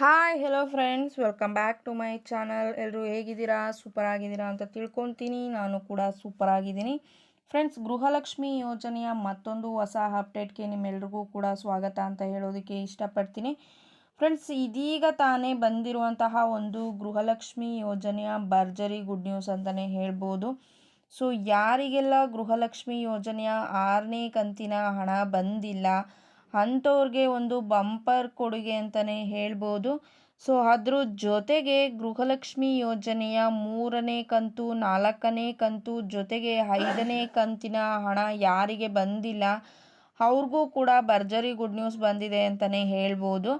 Hi hello friends welcome back to my channel ಎಲ್ಲರೂ ಹೇಗಿದ್ದೀರಾ? Super ಆಗಿದ್ದೀರಾ ಅಂತ ತಿಳ್ಕೊತೀನಿ ನಾನು ಕೂಡ ಸೂಪರ್ ಆಗಿದ್ದೀನಿ ಫ್ರೆಂಡ್ಸ್ ಗೃಹಲಕ್ಷ್ಮಿ ಯೋಜನೆಯ ಮತ್ತೊಂದು ಹೊಸ ಅಪ್ಡೇಟ್ಗೆ ನಿಮ್ಮೆಲ್ರಿಗೂ ಕೂಡ ಸ್ವಾಗತ ಅಂತ ಹೇಳೋದಕ್ಕೆ ಇಷ್ಟಪಡ್ತೀನಿ. ಫ್ರೆಂಡ್ಸ್ ಇದೀಗ ತಾನೇ ಬಂದಿರುವಂತಹ ಒಂದು ಗೃಹಲಕ್ಷ್ಮಿ ಯೋಜನೆಯ ಭರ್ಜರಿ ಗುಡ್ ನ್ಯೂಸ್ ಅಂತಲೇ ಹೇಳ್ಬೋದು. ಸೊ ಯಾರಿಗೆಲ್ಲ ಗೃಹಲಕ್ಷ್ಮಿ ಯೋಜನೆಯ ಆರನೇ ಕಂತಿನ ಹಣ ಬಂದಿಲ್ಲ ಅಂಥವ್ರಿಗೆ ಒಂದು ಬಂಪರ್ ಕೊಡುಗೆ ಅಂತಲೇ ಹೇಳ್ಬೋದು. ಸೊ, ಅದ್ರ ಜೊತೆಗೆ ಗೃಹಲಕ್ಷ್ಮಿ ಯೋಜನೆಯ ಮೂರನೇ ಕಂತು, ನಾಲ್ಕನೇ ಕಂತು, ಜೊತೆಗೆ ಐದನೇ ಕಂತಿನ ಹಣ ಯಾರಿಗೆ ಬಂದಿಲ್ಲ, ಅವ್ರಿಗೂ ಕೂಡ ಭರ್ಜರಿ ಗುಡ್ ನ್ಯೂಸ್ ಬಂದಿದೆ ಅಂತಲೇ ಹೇಳ್ಬೋದು.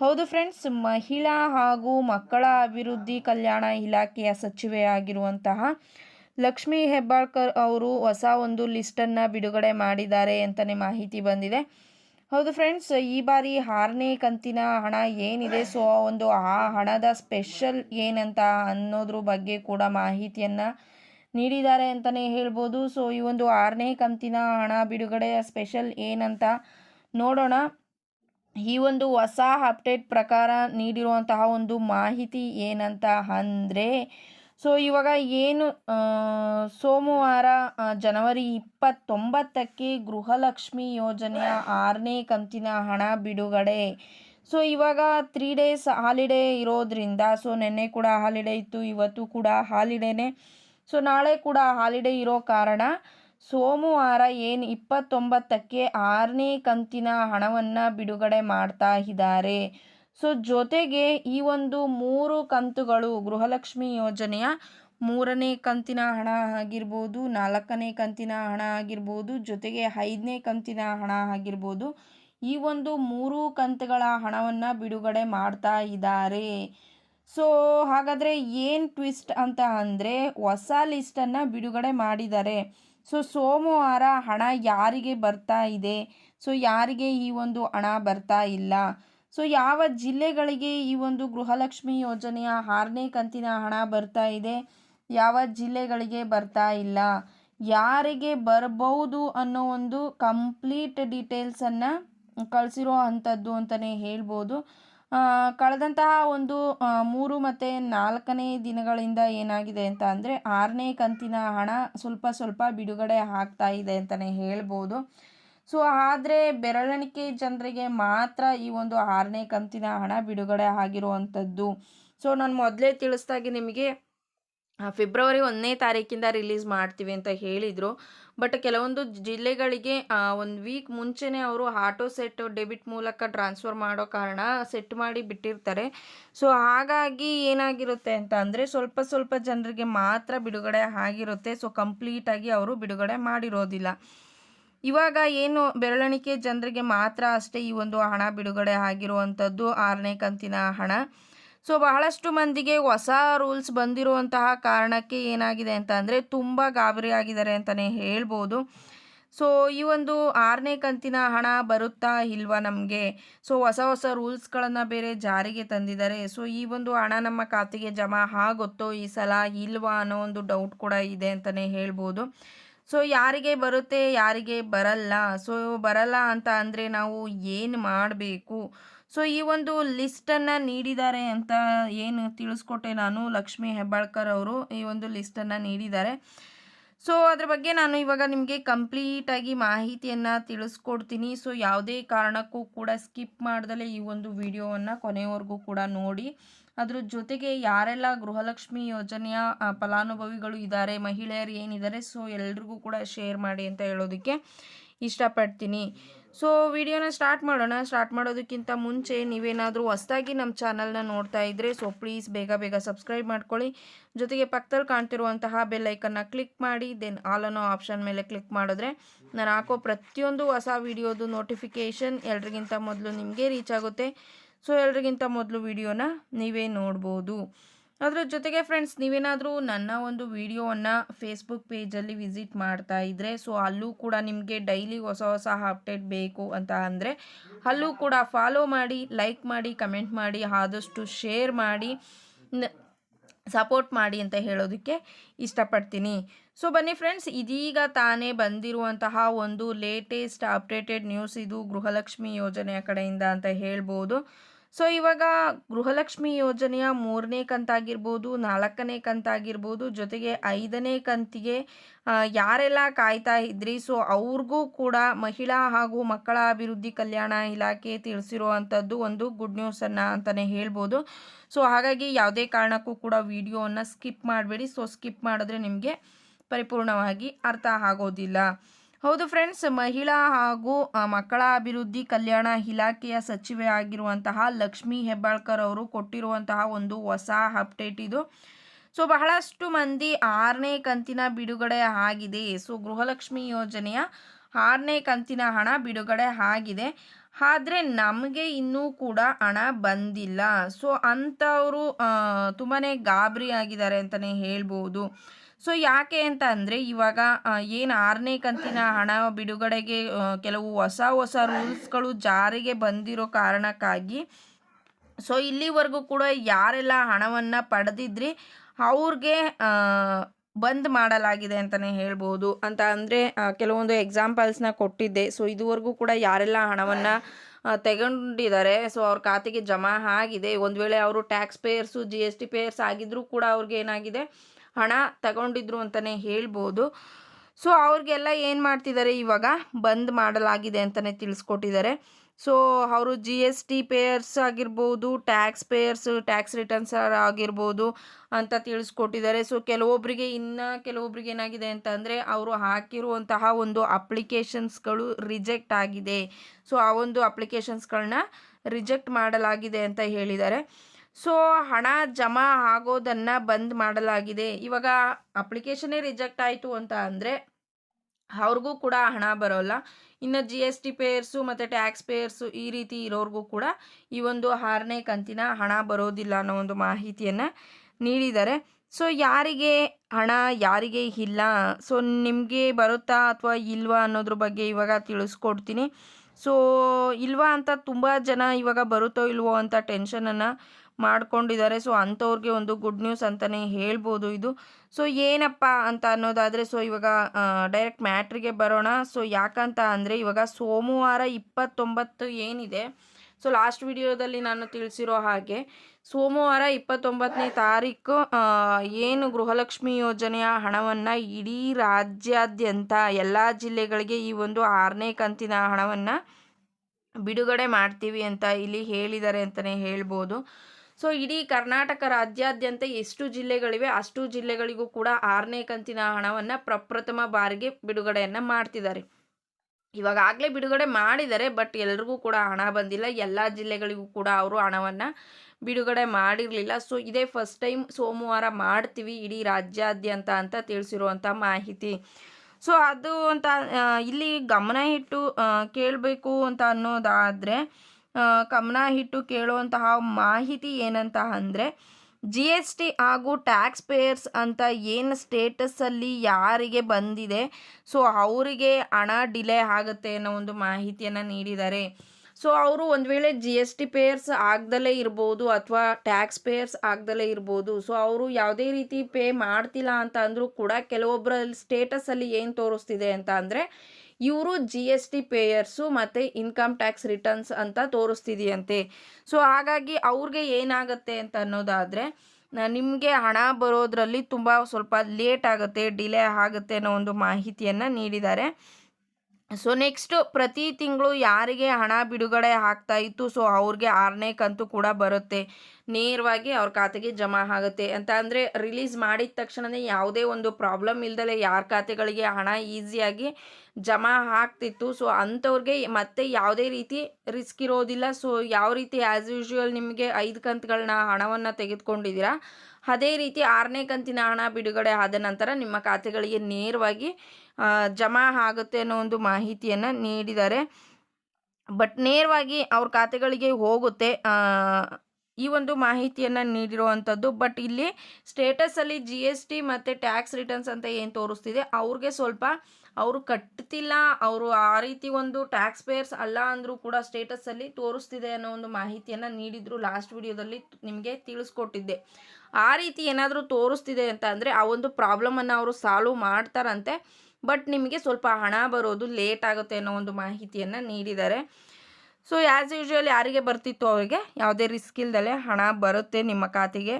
ಹೌದು ಫ್ರೆಂಡ್ಸ್, ಮಹಿಳಾ ಹಾಗೂ ಮಕ್ಕಳ ಅಭಿವೃದ್ಧಿ ಕಲ್ಯಾಣ ಇಲಾಖೆಯ ಸಚಿವೆ ಆಗಿರುವಂತಹ ಲಕ್ಷ್ಮೀ ಹೆಬ್ಬಾಳ್ಕರ್ ಅವರು ಹೊಸ ಒಂದು ಲಿಸ್ಟನ್ನು ಬಿಡುಗಡೆ ಮಾಡಿದ್ದಾರೆ ಅಂತಲೇ ಮಾಹಿತಿ ಬಂದಿದೆ. ಹೌದು ಫ್ರೆಂಡ್ಸ್ ಈ ಬಾರಿ ಆರನೇ ಕಂತಿನ ಹಣ ಏನಿದೆ? ಸೊ ಒಂದು ಆ ಹಣದ ಸ್ಪೆಷಲ್ ಏನಂತ ಅನ್ನೋದ್ರ ಬಗ್ಗೆ ಕೂಡ ಮಾಹಿತಿಯನ್ನು ನೀಡಿದ್ದಾರೆ ಅಂತಲೇ ಹೇಳ್ಬೋದು. ಸೊ ಈ ಒಂದು ಆರನೇ ಕಂತಿನ ಹಣ ಬಿಡುಗಡೆಯ ಸ್ಪೆಷಲ್ ಏನಂತ ನೋಡೋಣ. ಈ ಒಂದು ಹೊಸ ಅಪ್ಡೇಟ್ ಪ್ರಕಾರ ನೀಡಿರುವಂತಹ ಒಂದು ಮಾಹಿತಿ ಏನಂತ ಅಂದರೆ ಸೊ ಇವಾಗ ಏನು ಸೋಮವಾರ ಜನವರಿ ಇಪ್ಪತ್ತೊಂಬತ್ತಕ್ಕೆ ಗೃಹಲಕ್ಷ್ಮಿ ಯೋಜನೆಯ ಆರನೇ ಕಂತಿನ ಹಣ ಬಿಡುಗಡೆ. ಸೊ ಇವಾಗ ತ್ರೀ ಡೇಸ್ ಹಾಲಿಡೇ ಇರೋದ್ರಿಂದ, ಸೊ ನಿನ್ನೆ ಕೂಡ ಹಾಲಿಡೇ ಇತ್ತು, ಇವತ್ತು ಕೂಡ ಹಾಲಿಡೇನೆ ಸೊ ನಾಳೆ ಕೂಡ ಹಾಲಿಡೇ ಇರೋ ಕಾರಣ, ಸೋಮವಾರ ಏನು ಇಪ್ಪತ್ತೊಂಬತ್ತಕ್ಕೆ ಆರನೇ ಕಂತಿನ ಹಣವನ್ನು ಬಿಡುಗಡೆ ಮಾಡ್ತಾ ಇದ್ದಾರೆ. ಸೊ ಜೊತೆಗೆ ಈ ಒಂದು ಮೂರು ಕಂತುಗಳು ಗೃಹಲಕ್ಷ್ಮಿ ಯೋಜನೆಯ ಮೂರನೇ ಕಂತಿನ ಹಣ ಆಗಿರ್ಬೋದು, ನಾಲ್ಕನೇ ಕಂತಿನ ಹಣ ಆಗಿರ್ಬೋದು, ಜೊತೆಗೆ ಐದನೇ ಕಂತಿನ ಹಣ ಆಗಿರ್ಬೋದು, ಈ ಒಂದು ಮೂರು ಕಂತುಗಳ ಹಣವನ್ನು ಬಿಡುಗಡೆ ಮಾಡ್ತಾ ಇದ್ದಾರೆ. ಸೊ ಹಾಗಾದರೆ ಏನು ಟ್ವಿಸ್ಟ್ ಅಂತ ಅಂದರೆ ಹೊಸ ಲಿಸ್ಟನ್ನು ಬಿಡುಗಡೆ ಮಾಡಿದ್ದಾರೆ. ಸೊ ಸೋಮವಾರ ಹಣ ಯಾರಿಗೆ ಬರ್ತಾ ಇದೆ? ಸೊ ಯಾರಿಗೆ ಈ ಒಂದು ಹಣ ಬರ್ತಾ ಇಲ್ಲ? ಸೊ ಯಾವ ಜಿಲ್ಲೆಗಳಿಗೆ ಈ ಒಂದು ಗೃಹಲಕ್ಷ್ಮಿ ಯೋಜನೆಯ ಆರನೇ ಕಂತಿನ ಹಣ ಬರ್ತಾ ಇದೆ? ಯಾವ ಜಿಲ್ಲೆಗಳಿಗೆ ಬರ್ತಾ ಇಲ್ಲ? ಯಾರಿಗೆ ಬರಬಹುದು ಅನ್ನೋ ಒಂದು ಕಂಪ್ಲೀಟ್ ಡೀಟೇಲ್ಸನ್ನು ಕಳಿಸಿರೋ ಅಂಥದ್ದು ಅಂತಲೇ ಹೇಳ್ಬೋದು. ಕಳೆದಂತಹ ಒಂದು ಮೂರು ಮತ್ತು ನಾಲ್ಕನೇ ದಿನಗಳಿಂದ ಏನಾಗಿದೆ ಅಂತ ಅಂದರೆ ಆರನೇ ಕಂತಿನ ಹಣ ಸ್ವಲ್ಪ ಸ್ವಲ್ಪ ಬಿಡುಗಡೆ ಆಗ್ತಾ ಇದೆ ಅಂತಲೇ ಹೇಳ್ಬೋದು. ಸೊ ಆದರೆ ಬೆರಳೆಣಿಕೆ ಜನರಿಗೆ ಮಾತ್ರ ಈ ಒಂದು ಆರನೇ ಕಂತಿನ ಹಣ ಬಿಡುಗಡೆ ಆಗಿರುವಂಥದ್ದು ಸೊ ನಾನು ಮೊದಲೇ ತಿಳಿಸ್ದಾಗೆ ನಿಮಗೆ ಫೆಬ್ರವರಿ ಒಂದನೇ ತಾರೀಕಿಂದ ರಿಲೀಸ್ ಮಾಡ್ತೀವಿ ಅಂತ ಹೇಳಿದರು. ಬಟ್ ಕೆಲವೊಂದು ಜಿಲ್ಲೆಗಳಿಗೆ ಒಂದು ವೀಕ್ ಮುಂಚೆನೇ ಅವರು ಆಟೋ ಸೆಟ್, ಡೆಬಿಟ್ ಮೂಲಕ ಟ್ರಾನ್ಸ್ಫರ್ ಮಾಡೋ ಕಾರಣ ಸೆಟ್ ಮಾಡಿ ಬಿಟ್ಟಿರ್ತಾರೆ. ಸೊ ಹಾಗಾಗಿ ಏನಾಗಿರುತ್ತೆ ಅಂತ ಅಂದರೆ ಸ್ವಲ್ಪ ಸ್ವಲ್ಪ ಜನರಿಗೆ ಮಾತ್ರ ಬಿಡುಗಡೆ ಆಗಿರುತ್ತೆ. ಸೊ ಕಂಪ್ಲೀಟಾಗಿ ಅವರು ಬಿಡುಗಡೆ ಮಾಡಿರೋದಿಲ್ಲ. ಇವಾಗ ಏನು ಬೆರಳಣಿಕೆ ಜನರಿಗೆ ಮಾತ್ರ ಅಷ್ಟೇ ಈ ಒಂದು ಹಣ ಬಿಡುಗಡೆ ಆಗಿರುವಂಥದ್ದು ಆರನೇ ಕಂತಿನ ಹಣ. ಸೊ, ಬಹಳಷ್ಟು ಮಂದಿಗೆ ಹೊಸ ರೂಲ್ಸ್ ಬಂದಿರುವಂತಹ ಕಾರಣಕ್ಕೆ ಏನಾಗಿದೆ ಅಂತ ಅಂದರೆ ತುಂಬ ಗಾಬರಿ ಆಗಿದ್ದಾರೆ ಅಂತಲೇ ಹೇಳ್ಬೋದು. ಸೊ, ಈ ಒಂದು ಆರನೇ ಕಂತಿನ ಹಣ ಬರುತ್ತಾ ಇಲ್ವಾ ನಮಗೆ? ಸೊ, ಹೊಸ ಹೊಸ ರೂಲ್ಸ್ಗಳನ್ನು ಬೇರೆ ಜಾರಿಗೆ ತಂದಿದ್ದಾರೆ. ಸೊ, ಈ ಒಂದು ಹಣ ನಮ್ಮ ಖಾತೆಗೆ ಜಮಾ ಆಗುತ್ತೋ ಈ ಸಲ ಇಲ್ವಾ ಅನ್ನೋ ಒಂದು ಡೌಟ್ ಕೂಡ ಇದೆ ಅಂತಲೇ ಹೇಳ್ಬೋದು. ಸೊ ಯಾರಿಗೆ ಬರುತ್ತೆ, ಯಾರಿಗೆ ಬರಲ್ಲ. ಸೊ ಬರಲ್ಲ ಅಂತ ಅಂದರೆ ನಾವು ಏನು ಮಾಡಬೇಕು? ಸೊ ಈ ಒಂದು ಲಿಸ್ಟನ್ನು ನೀಡಿದ್ದಾರೆ ಅಂತ ಏನು ತಿಳಿಸ್ಕೊಟ್ಟೆ ನಾನು ಲಕ್ಷ್ಮೀ ಹೆಬ್ಬಾಳ್ಕರ್ ಅವರು ಈ ಒಂದು ಲಿಸ್ಟನ್ನು ನೀಡಿದ್ದಾರೆ. ಸೊ ಅದ್ರ ಬಗ್ಗೆ ನಾನು ಇವಾಗ ನಿಮಗೆ ಕಂಪ್ಲೀಟಾಗಿ ಮಾಹಿತಿಯನ್ನು ತಿಳಿಸ್ಕೊಡ್ತೀನಿ. ಸೊ ಯಾವುದೇ ಕಾರಣಕ್ಕೂ ಕೂಡ ಸ್ಕಿಪ್ ಮಾಡ್ದಲೇ ಈ ಒಂದು ವಿಡಿಯೋವನ್ನು ಕೊನೆಯವರೆಗೂ ಕೂಡ ನೋಡಿ. ಅದ್ರ ಜೊತೆಗೆ ಯಾರೆಲ್ಲ ಗೃಹಲಕ್ಷ್ಮಿ ಯೋಜನೆಯ ಫಲಾನುಭವಿಗಳು ಇದ್ದಾರೆ ಮಹಿಳೆಯರು ಏನಿದ್ದಾರೆ ಸೊ ಎಲ್ರಿಗೂ ಕೂಡ ಶೇರ್ ಮಾಡಿ ಅಂತ ಹೇಳೋದಕ್ಕೆ ಇಷ್ಟಪಡ್ತೀನಿ. ಸೊ ವಿಡಿಯೋನ ಸ್ಟಾರ್ಟ್ ಮಾಡೋಣ. ಸ್ಟಾರ್ಟ್ ಮಾಡೋದಕ್ಕಿಂತ ಮುಂಚೆ ನೀವೇನಾದರೂ ಹೊಸದಾಗಿ ನಮ್ಮ ಚಾನಲ್ನ ನೋಡ್ತಾ ಇದ್ದರೆ ಸೊ ಪ್ಲೀಸ್ ಬೇಗ ಬೇಗ ಸಬ್ಸ್ಕ್ರೈಬ್ ಮಾಡ್ಕೊಳ್ಳಿ. ಜೊತೆಗೆ ಪಕ್ಕದಲ್ಲಿ ಕಾಣ್ತಿರುವಂತಹ ಬೆಲ್ಲೈಕನ್ನ ಕ್ಲಿಕ್ ಮಾಡಿ, ದೆನ್ ಆಲ್ ಅನ್ನೋ ಆಪ್ಷನ್ ಮೇಲೆ ಕ್ಲಿಕ್ ಮಾಡಿದ್ರೆ ನಾನು ಹಾಕೋ ಪ್ರತಿಯೊಂದು ಹೊಸ ವಿಡಿಯೋದು ನೋಟಿಫಿಕೇಷನ್ ಎಲ್ರಿಗಿಂತ ಮೊದಲು ನಿಮಗೆ ರೀಚ್ ಆಗುತ್ತೆ. ಸೊ ಎಲ್ರಿಗಿಂತ ಮೊದಲು ವಿಡಿಯೋನ ನೀವೇ ನೋಡ್ಬೋದು. ಅದರ ಜೊತೆಗೆ ಫ್ರೆಂಡ್ಸ್ ನೀವೇನಾದರೂ ನನ್ನ ಒಂದು ವಿಡಿಯೋವನ್ನು ಫೇಸ್ಬುಕ್ ಪೇಜಲ್ಲಿ ವಿಸಿಟ್ ಮಾಡ್ತಾ ಇದ್ದರೆ ಸೊ ಅಲ್ಲೂ ಕೂಡ ನಿಮಗೆ ಡೈಲಿ ಹೊಸ ಹೊಸ ಅಪ್ಡೇಟ್ ಬೇಕು ಅಂತ ಅಂದರೆ, ಅಲ್ಲೂ ಕೂಡ ಫಾಲೋ ಮಾಡಿ ಲೈಕ್ ಮಾಡಿ ಕಮೆಂಟ್ ಮಾಡಿ, ಆದಷ್ಟು ಶೇರ್ ಮಾಡಿ ಸಪೋರ್ಟ್ ಮಾಡಿ ಅಂತ ಹೇಳೋದಕ್ಕೆ ಇಷ್ಟಪಡ್ತೀನಿ. ಸೊ ಬನ್ನಿ ಫ್ರೆಂಡ್ಸ್ ಇದೀಗ ತಾನೇ ಬಂದಿರುವಂತಹ ಒಂದು ಲೇಟೆಸ್ಟ್ ಅಪ್ಡೇಟೆಡ್ ನ್ಯೂಸ್ ಇದು ಗೃಹಲಕ್ಷ್ಮಿ ಯೋಜನೆಯ ಕಡೆಯಿಂದ ಅಂತ ಹೇಳ್ಬೋದು. ಸೊ ಇವಾಗ ಗೃಹಲಕ್ಷ್ಮಿ ಯೋಜನೆಯ ಮೂರನೇ ಕಂತಾಗಿರ್ಬೋದು, ನಾಲ್ಕನೇ ಕಂತಾಗಿರ್ಬೋದು, ಜೊತೆಗೆ ಐದನೇ ಕಂತಿಗೆ ಯಾರೆಲ್ಲ ಕಾಯ್ತಾ ಇದ್ರಿ? ಸೊ ಅವ್ರಿಗೂ ಕೂಡ ಮಹಿಳಾ ಹಾಗೂ ಮಕ್ಕಳ ಅಭಿವೃದ್ಧಿ ಕಲ್ಯಾಣ ಇಲಾಖೆ ತಿಳಿಸಿರುವಂಥದ್ದು ಒಂದು ಗುಡ್ ನ್ಯೂಸನ್ನು ಅಂತಲೇ ಹೇಳ್ಬೋದು. ಸೊ ಹಾಗಾಗಿ ಯಾವುದೇ ಕಾರಣಕ್ಕೂ ಕೂಡ ವಿಡಿಯೋವನ್ನು ಸ್ಕಿಪ್ ಮಾಡಬೇಡಿ. ಸೊ ಸ್ಕಿಪ್ ಮಾಡಿದ್ರೆ ನಿಮಗೆ ಪರಿಪೂರ್ಣವಾಗಿ ಅರ್ಥ ಆಗೋದಿಲ್ಲ. ಹೌದು ಫ್ರೆಂಡ್ಸ್ ಮಹಿಳಾ ಹಾಗೂ ಮಕ್ಕಳ ಅಭಿವೃದ್ಧಿ ಕಲ್ಯಾಣ ಇಲಾಖೆಯ ಸಚಿವೆ ಆಗಿರುವಂತಹ ಲಕ್ಷ್ಮೀ ಹೆಬ್ಬಾಳ್ಕರ್ ಅವರು ಕೊಟ್ಟಿರುವಂತಹ ಒಂದು ಹೊಸ ಅಪ್ಡೇಟ್ ಇದು. ಸೊ ಬಹಳಷ್ಟು ಮಂದಿ ಆರನೇ ಕಂತಿನ ಬಿಡುಗಡೆ ಆಗಿದೆ. ಸೊ ಗೃಹಲಕ್ಷ್ಮಿ ಯೋಜನೆಯ ಆರನೇ ಕಂತಿನ ಹಣ ಬಿಡುಗಡೆ ಆಗಿದೆ. ಆದರೆ ನಮಗೆ ಇನ್ನೂ ಕೂಡ ಹಣ ಬಂದಿಲ್ಲ. ಸೊ ಅಂಥವರು ತುಂಬಾ ಗಾಬರಿ ಆಗಿದ್ದಾರೆ ಅಂತಲೇ ಹೇಳ್ಬೋದು. ಸೊ ಯಾಕೆ ಅಂತ ಅಂದರೆ ಇವಾಗ ಏನು ಆರನೇ ಕಂತಿನ ಹಣ ಬಿಡುಗಡೆಗೆ ಕೆಲವು ಹೊಸ ಹೊಸ ರೂಲ್ಸ್ಗಳು ಜಾರಿಗೆ ಬಂದಿರೋ ಕಾರಣಕ್ಕಾಗಿ, ಸೊ ಇಲ್ಲಿವರೆಗೂ ಕೂಡ ಯಾರೆಲ್ಲ ಹಣವನ್ನು ಪಡೆದಿದ್ರಿ, ಅವ್ರಿಗೆ ಬಂದ್ ಮಾಡಲಾಗಿದೆ ಅಂತಲೇ ಹೇಳ್ಬೋದು. ಅಂತ ಅಂದರೆ ಕೆಲವೊಂದು ಎಕ್ಸಾಂಪಲ್ಸ್ನ ಕೊಟ್ಟಿದ್ದೆ. ಸೊ ಇದುವರೆಗೂ ಕೂಡ ಯಾರೆಲ್ಲ ಹಣವನ್ನು ತಗೊಂಡಿದ್ದಾರೆ, ಸೊ ಅವ್ರ ಖಾತೆಗೆ ಜಮಾ ಆಗಿದೆ. ಒಂದು ವೇಳೆ ಅವರು tax payers G S T payers ಆಗಿದ್ದರೂ ಕೂಡ ಅವ್ರಿಗೆ ಏನಾಗಿದೆ ಹಣ ತಗೊಂಡಿದ್ರು ಅಂತಲೇ ಹೇಳ್ಬೋದು. ಸೊ ಅವ್ರಿಗೆಲ್ಲ ಏನು ಮಾಡ್ತಿದ್ದಾರೆ? ಇವಾಗ ಬಂದ್ ಮಾಡಲಾಗಿದೆ ಅಂತಲೇ ತಿಳಿಸ್ಕೊಟ್ಟಿದ್ದಾರೆ. ಸೊ ಅವರು ಜಿ ಎಸ್ ಟಿ ಪೇಯರ್ಸ್ ಆಗಿರ್ಬೋದು ಟ್ಯಾಕ್ಸ್ ಪೇಯರ್ಸ್ ಟ್ಯಾಕ್ಸ್ ರಿಟರ್ನ್ಸ್ ಆಗಿರ್ಬೋದು ಅಂತ ತಿಳಿಸ್ಕೊಟ್ಟಿದ್ದಾರೆ. ಸೊ ಕೆಲವೊಬ್ಬರಿಗೆ ಇನ್ನು ಕೆಲವೊಬ್ರಿಗೆ ಏನಾಗಿದೆ ಅಂತ ಅಂದರೆ ಅವರು ಹಾಕಿರುವಂತಹ ಒಂದು ಅಪ್ಲಿಕೇಶನ್ಸ್ಗಳು ರಿಜೆಕ್ಟ್ ಆಗಿದೆ. ಸೊ ಆ ಒಂದು ಅಪ್ಲಿಕೇಶನ್ಸ್ಗಳನ್ನ ರಿಜೆಕ್ಟ್ ಮಾಡಲಾಗಿದೆ ಅಂತ ಹೇಳಿದ್ದಾರೆ. ಸೊ ಹಣ ಜಮಾ ಆಗೋದನ್ನು ಬಂದ್ ಮಾಡಲಾಗಿದೆ. ಇವಾಗ ಅಪ್ಲಿಕೇಶನೇ ರಿಜೆಕ್ಟ್ ಆಯಿತು ಅಂತ ಅಂದರೆ ಅವ್ರಿಗೂ ಕೂಡ ಹಣ ಬರೋಲ್ಲ. ಇನ್ನು ಜಿ ಎಸ್ ಟಿ ಪೇಯರ್ಸು ಮತ್ತು ಟ್ಯಾಕ್ಸ್ ಪೇಯರ್ಸು ಈ ರೀತಿ ಇರೋರಿಗೂ ಕೂಡ ಈ ಒಂದು ಆರನೇ ಕಂತಿನ ಹಣ ಬರೋದಿಲ್ಲ ಅನ್ನೋ ಒಂದು ಮಾಹಿತಿಯನ್ನು ನೀಡಿದ್ದಾರೆ. ಸೊ ಯಾರಿಗೆ ಹಣ, ಯಾರಿಗೆ ಇಲ್ಲ? ಸೊ ನಿಮಗೆ ಬರುತ್ತಾ ಅಥವಾ ಇಲ್ವಾ ಅನ್ನೋದ್ರ ಬಗ್ಗೆ ಇವಾಗ ತಿಳಿಸ್ಕೊಡ್ತೀನಿ. ಸೊ ಇಲ್ವಾ ಅಂತ ತುಂಬ ಜನ ಇವಾಗ ಬರುತ್ತೋ ಇಲ್ವೋ ಅಂತ ಟೆನ್ಷನನ್ನು ಮಾಡ್ಕೊಂಡಿದ್ದಾರೆ. ಸೊ ಅಂಥವ್ರಿಗೆ ಒಂದು ಗುಡ್ ನ್ಯೂಸ್ ಅಂತಲೇ ಹೇಳ್ಬೋದು ಇದು. ಸೊ ಏನಪ್ಪ ಅಂತ ಅನ್ನೋದಾದರೆ ಸೊ ಇವಾಗ ಡೈರೆಕ್ಟ್ ಮ್ಯಾಟ್ರಿಗೆ ಬರೋಣ. ಸೊ ಯಾಕಂತ ಅಂದರೆ, ಇವಾಗ ಸೋಮವಾರ ಇಪ್ಪತ್ತೊಂಬತ್ತು ಏನಿದೆ ಸೊ ಲಾಸ್ಟ್ ವಿಡಿಯೋದಲ್ಲಿ ನಾನು ತಿಳಿಸಿರೋ ಹಾಗೆ, ಸೋಮವಾರ ಇಪ್ಪತ್ತೊಂಬತ್ತನೇ ತಾರೀಕು ಏನು ಗೃಹಲಕ್ಷ್ಮಿ ಯೋಜನೆಯ ಹಣವನ್ನು ಇಡೀ ರಾಜ್ಯಾದ್ಯಂತ, ಎಲ್ಲ ಜಿಲ್ಲೆಗಳಿಗೆ ಈ ಒಂದು ಆರನೇ ಕಂತಿನ ಹಣವನ್ನು ಬಿಡುಗಡೆ ಮಾಡ್ತೀವಿ ಅಂತ ಇಲ್ಲಿ ಹೇಳಿದ್ದಾರೆ ಅಂತಲೇ ಹೇಳ್ಬೋದು. ಸೊ ಇಡೀ ಕರ್ನಾಟಕ ರಾಜ್ಯಾದ್ಯಂತ ಎಷ್ಟು ಜಿಲ್ಲೆಗಳಿವೆ ಅಷ್ಟು ಜಿಲ್ಲೆಗಳಿಗೂ ಕೂಡ ಆರನೇ ಕಂತಿನ ಹಣವನ್ನು ಪ್ರಪ್ರಥಮ ಬಾರಿಗೆ ಬಿಡುಗಡೆಯನ್ನು ಮಾಡ್ತಿದ್ದಾರೆ. ಇವಾಗಲೇ ಬಿಡುಗಡೆ ಮಾಡಿದ್ದಾರೆ, ಬಟ್ ಎಲ್ರಿಗೂ ಕೂಡ ಹಣ ಬಂದಿಲ್ಲ. ಎಲ್ಲ ಜಿಲ್ಲೆಗಳಿಗೂ ಕೂಡ ಅವರು ಹಣವನ್ನು ಬಿಡುಗಡೆ ಮಾಡಿರಲಿಲ್ಲ. ಸೊ ಇದೇ ಫಸ್ಟ್ ಟೈಮ್ ಸೋಮವಾರ ಮಾಡ್ತೀವಿ ಇಡೀ ರಾಜ್ಯಾದ್ಯಂತ ಅಂತ ತಿಳಿಸಿರುವಂಥ ಮಾಹಿತಿ. ಸೊ ಅದು ಅಂತ ಇಲ್ಲಿ ಗಮನ ಇಟ್ಟು ಕೇಳಬೇಕು ಅಂತ ಅನ್ನೋದಾದರೆ ಗಮನ ಇಟ್ಟು ಕೇಳುವಂತಹ ಮಾಹಿತಿ ಏನಂತ ಅಂದರೆ ಜಿ ಎಸ್ ಟಿ ಹಾಗೂ ಟ್ಯಾಕ್ಸ್ ಪೇಯರ್ಸ್ ಅಂತ ಏನು ಸ್ಟೇಟಸ್ಸಲ್ಲಿ ಯಾರಿಗೆ ಬಂದಿದೆ ಸೊ ಅವರಿಗೆ ಹಣ ಡಿಲೇ ಆಗುತ್ತೆ ಅನ್ನೋ ಒಂದು ಮಾಹಿತಿಯನ್ನು ನೀಡಿದ್ದಾರೆ. ಸೊ ಅವರು ಒಂದು ವೇಳೆ ಜಿ ಎಸ್ ಟಿ ಪೇಯರ್ಸ್ ಆಗ್ದಲೇ ಇರ್ಬೋದು ಅಥವಾ ಟ್ಯಾಕ್ಸ್ ಪೇಯರ್ಸ್ ಆಗ್ದಲೇ ಇರ್ಬೋದು. ಸೊ ಅವರು ಯಾವುದೇ ರೀತಿ ಪೇ ಮಾಡ್ತಿಲ್ಲ ಅಂತ ಅಂದರೂ ಕೂಡ ಕೆಲವೊಬ್ಬರ ಸ್ಟೇಟಸಲ್ಲಿ ಏನು ತೋರಿಸ್ತಿದೆ ಅಂತ ಅಂದರೆ, ಇವರು ಜಿ ಎಸ್ ಟಿ ಪೇಯರ್ಸು ಮತ್ತು ಇನ್ಕಮ್ ಟ್ಯಾಕ್ಸ್ ರಿಟರ್ನ್ಸ್ ಅಂತ ತೋರಿಸ್ತಿದೆಯಂತೆ. ಸೊ ಹಾಗಾಗಿ ಅವ್ರಿಗೆ ಏನಾಗುತ್ತೆ ಅಂತ ಅನ್ನೋದಾದರೆ ನಿಮಗೆ ಹಣ ಬರೋದರಲ್ಲಿ ತುಂಬ ಸ್ವಲ್ಪ ಲೇಟ್ ಆಗುತ್ತೆ ಡಿಲೇ ಆಗುತ್ತೆ ಅನ್ನೋ ಒಂದು ಮಾಹಿತಿಯನ್ನು ನೀಡಿದ್ದಾರೆ. ಸೊ ನೆಕ್ಸ್ಟು ಪ್ರತಿ ತಿಂಗಳು ಯಾರಿಗೆ ಹಣ ಬಿಡುಗಡೆ ಆಗ್ತಾ ಇತ್ತು? ಸೊ ಅವ್ರಿಗೆ ಆರನೇ ಕಂತು ಕೂಡ ಬರುತ್ತೆ. ನೇರವಾಗಿ ಅವ್ರ ಖಾತೆಗೆ ಜಮಾ ಆಗುತ್ತೆ. ಅಂತ ಅಂದರೆ ರಿಲೀಸ್ ಮಾಡಿದ ತಕ್ಷಣವೇ ಯಾವುದೇ ಒಂದು ಪ್ರಾಬ್ಲಮ್ ಇಲ್ದಲೆ ಯಾರ ಖಾತೆಗಳಿಗೆ ಹಣ ಈಸಿಯಾಗಿ ಜಮಾ ಆಗ್ತಿತ್ತು. ಸೊ ಅಂಥವ್ರಿಗೆ ಮತ್ತೆ ಯಾವುದೇ ರೀತಿ ರಿಸ್ಕ್ ಇರೋದಿಲ್ಲ. ಸೊ ಯಾವ ರೀತಿ ಆ್ಯಸ್ ಯೂಶ್ವಲ್ ನಿಮಗೆ ಐದು ಕಂತುಗಳನ್ನ ಹಣವನ್ನು ತೆಗೆದುಕೊಂಡಿದ್ದೀರಾ? ಅದೇ ರೀತಿ ಆರನೇ ಕಂತಿನ ಹಣ ಬಿಡುಗಡೆ ಆದ ನಂತರ ನಿಮ್ಮ ಖಾತೆಗಳಿಗೆ ನೇರವಾಗಿ ಜಮಾ ಆಗುತ್ತೆ ಅನ್ನೋ ಒಂದು ಮಾಹಿತಿಯನ್ನು ನೀಡಿದ್ದಾರೆ. ಬಟ್ ನೇರವಾಗಿ ಅವ್ರ ಖಾತೆಗಳಿಗೆ ಹೋಗುತ್ತೆ ಈ ಒಂದು ಮಾಹಿತಿಯನ್ನು ನೀಡಿರುವಂಥದ್ದು ಬಟ್ ಇಲ್ಲಿ ಸ್ಟೇಟಸಲ್ಲಿ ಜಿ ಎಸ್ ಟಿ ಮತ್ತು ಟ್ಯಾಕ್ಸ್ ರಿಟರ್ನ್ಸ್ ಅಂತ ಏನು ತೋರಿಸ್ತಿದೆ, ಅವ್ರಿಗೆ ಸ್ವಲ್ಪ ಅವರು ಕಟ್ತಿಲ್ಲ. ಅವರು ಆ ರೀತಿ ಒಂದು ಟ್ಯಾಕ್ಸ್ ಪೇಯರ್ಸ್ ಅಲ್ಲ ಅಂದರೂ ಕೂಡ ಸ್ಟೇಟಸಲ್ಲಿ ತೋರಿಸ್ತಿದೆ ಅನ್ನೋ ಒಂದು ಮಾಹಿತಿಯನ್ನು ನೀಡಿದ್ರು ಲಾಸ್ಟ್ ವಿಡಿಯೋದಲ್ಲಿ ನಿಮಗೆ ತಿಳಿಸ್ಕೊಟ್ಟಿದ್ದೆ. ಆ ರೀತಿ ಏನಾದರೂ ತೋರಿಸ್ತಿದೆ ಅಂತ ಅಂದರೆ ಆ ಒಂದು ಪ್ರಾಬ್ಲಮನ್ನು ಅವರು ಸಾಲ್ವ್ ಮಾಡ್ತಾರಂತೆ. ಬಟ್ ನಿಮಗೆ ಸ್ವಲ್ಪ ಹಣ ಬರೋದು ಲೇಟ್ ಆಗುತ್ತೆ ಅನ್ನೋ ಒಂದು ಮಾಹಿತಿಯನ್ನು ನೀಡಿದ್ದಾರೆ. ಸೊ ಆ್ಯಸ್ ಯೂಶ್ವಲ್ ಯಾರಿಗೆ ಬರ್ತಿತ್ತು ಅವರಿಗೆ? ಯಾವುದೇ ರಿಸ್ಕ್ ಇಲ್ದಲೆ ಹಣ ಬರುತ್ತೆ ನಿಮ್ಮ ಖಾತೆಗೆ.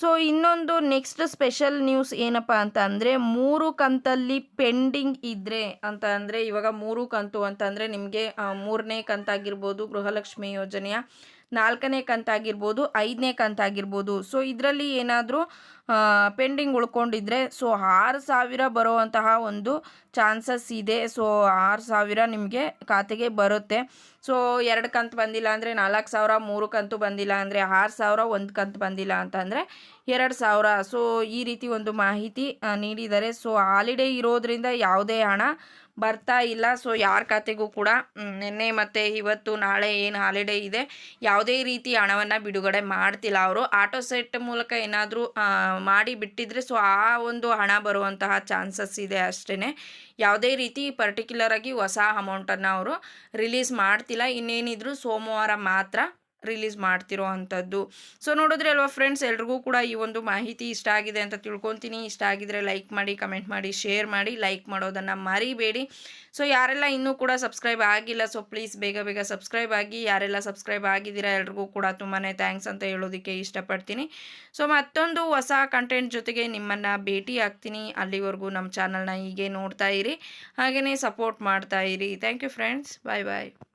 ಸೊ ಇನ್ನೊಂದು ನೆಕ್ಸ್ಟ್ ಸ್ಪೆಷಲ್ ನ್ಯೂಸ್ ಏನಪ್ಪ ಅಂತ ಅಂದರೆ, ಮೂರು ಕಂತಲ್ಲಿ ಪೆಂಡಿಂಗ್ ಇದ್ದರೆ ಅಂತ ಅಂದರೆ, ಇವಾಗ ಮೂರು ಕಂತು ಅಂತಂದರೆ ನಿಮಗೆ ಮೂರನೇ ಕಂತಾಗಿರ್ಬೋದು ಗೃಹಲಕ್ಷ್ಮಿ ಯೋಜನೆಯ. ನಾಲ್ಕನೇ ಕಂತಾಗಿರ್ಬೋದು ಐದನೇ ಕಂತಾಗಿರ್ಬೋದು ಸೊ ಇದರಲ್ಲಿ ಏನಾದರೂ ಪೆಂಡಿಂಗ್ ಉಳ್ಕೊಂಡಿದ್ರೆ ಸೊ ಆರು ಸಾವಿರ ಬರುವಂತಹ ಒಂದು ಚಾನ್ಸಸ್ ಇದೆ. ಸೊ ಆರು ಸಾವಿರ ನಿಮಗೆ ಖಾತೆಗೆ ಬರುತ್ತೆ. ಸೊ ಎರಡು ಕಂತು ಬಂದಿಲ್ಲ ಅಂದರೆ ನಾಲ್ಕು ಸಾವಿರ, ಮೂರು ಕಂತು ಬಂದಿಲ್ಲ ಅಂದರೆ ಆರು ಸಾವಿರ, ಒಂದು ಕಂತು ಬಂದಿಲ್ಲ ಅಂತಂದರೆ ಎರಡು ಸಾವಿರ. ಸೊ ಈ ರೀತಿ ಒಂದು ಮಾಹಿತಿ ನೀಡಿದ್ದಾರೆ ಸೊ ಹಾಲಿಡೇ ಇರೋದ್ರಿಂದ ಯಾವುದೇ ಹಣ ಬರ್ತಾ ಇಲ್ಲ. ಸೊ ಯಾರ ಖಾತೆಗೂ ಕೂಡ ನಿನ್ನೆ ಮತ್ತು ಇವತ್ತು ನಾಳೆ ಏನು ಹಾಲಿಡೇ ಇದೆ, ಯಾವುದೇ ರೀತಿ ಹಣವನ್ನು ಬಿಡುಗಡೆ ಮಾಡ್ತಿಲ್ಲ ಅವರು. ಆಟೋ ಸೆಟ್ ಮೂಲಕ ಏನಾದರೂ ಮಾಡಿ ಬಿಟ್ಟಿದ್ರೆ ಸೊ ಆ ಒಂದು ಹಣ ಬರುವಂತಹ ಚಾನ್ಸಸ್ ಇದೆ ಅಷ್ಟೇ ಯಾವುದೇ ರೀತಿ ಪರ್ಟಿಕ್ಯುಲರಾಗಿ ಹೊಸ ಅಮೌಂಟನ್ನು ಅವರು ರಿಲೀಸ್ ಮಾಡ್ತಿಲ್ಲ. ಇನ್ನೇನಿದ್ರು ಸೋಮವಾರ ಮಾತ್ರ ರಿಲೀಸ್ ಮಾಡ್ತಿರೋ ಅಂಥದ್ದು. ಸೊ ನೋಡಿದ್ರೆ ಅಲ್ವಾ ಫ್ರೆಂಡ್ಸ್ ಎಲ್ರಿಗೂ ಕೂಡ ಈ ಒಂದು ಮಾಹಿತಿ ಇಷ್ಟ ಆಗಿದೆ ಅಂತ ತಿಳ್ಕೊತೀನಿ ಇಷ್ಟ ಆಗಿದ್ರೆ ಲೈಕ್ ಮಾಡಿ ಕಮೆಂಟ್ ಮಾಡಿ ಶೇರ್ ಮಾಡಿ ಲೈಕ್ ಮಾಡೋದನ್ನು ಮರಿಬೇಡಿ. ಸೊ ಯಾರೆಲ್ಲ ಇನ್ನೂ ಕೂಡ ಸಬ್ಸ್ಕ್ರೈಬ್ ಆಗಿಲ್ಲ ಸೊ ಪ್ಲೀಸ್ ಬೇಗ ಬೇಗ ಸಬ್ಸ್ಕ್ರೈಬ್ ಆಗಿ. ಯಾರೆಲ್ಲ ಸಬ್ಸ್ಕ್ರೈಬ್ ಆಗಿದ್ದೀರಾ ಎಲ್ರಿಗೂ ಕೂಡ ತುಂಬಾ ಥ್ಯಾಂಕ್ಸ್ ಅಂತ ಹೇಳೋದಕ್ಕೆ ಇಷ್ಟಪಡ್ತೀನಿ. ಸೊ ಮತ್ತೊಂದು ಹೊಸ ಕಂಟೆಂಟ್ ಜೊತೆಗೆ ನಿಮ್ಮನ್ನು ಭೇಟಿ ಆಗ್ತೀನಿ. ಅಲ್ಲಿವರೆಗೂ ನಮ್ಮ ಚಾನಲ್ನ ಹೀಗೆ ನೋಡ್ತಾ ಇರಿ. ಹಾಗೆಯೇ ಸಪೋರ್ಟ್ ಮಾಡ್ತಾ ಇರಿ. Thank you friends bye bye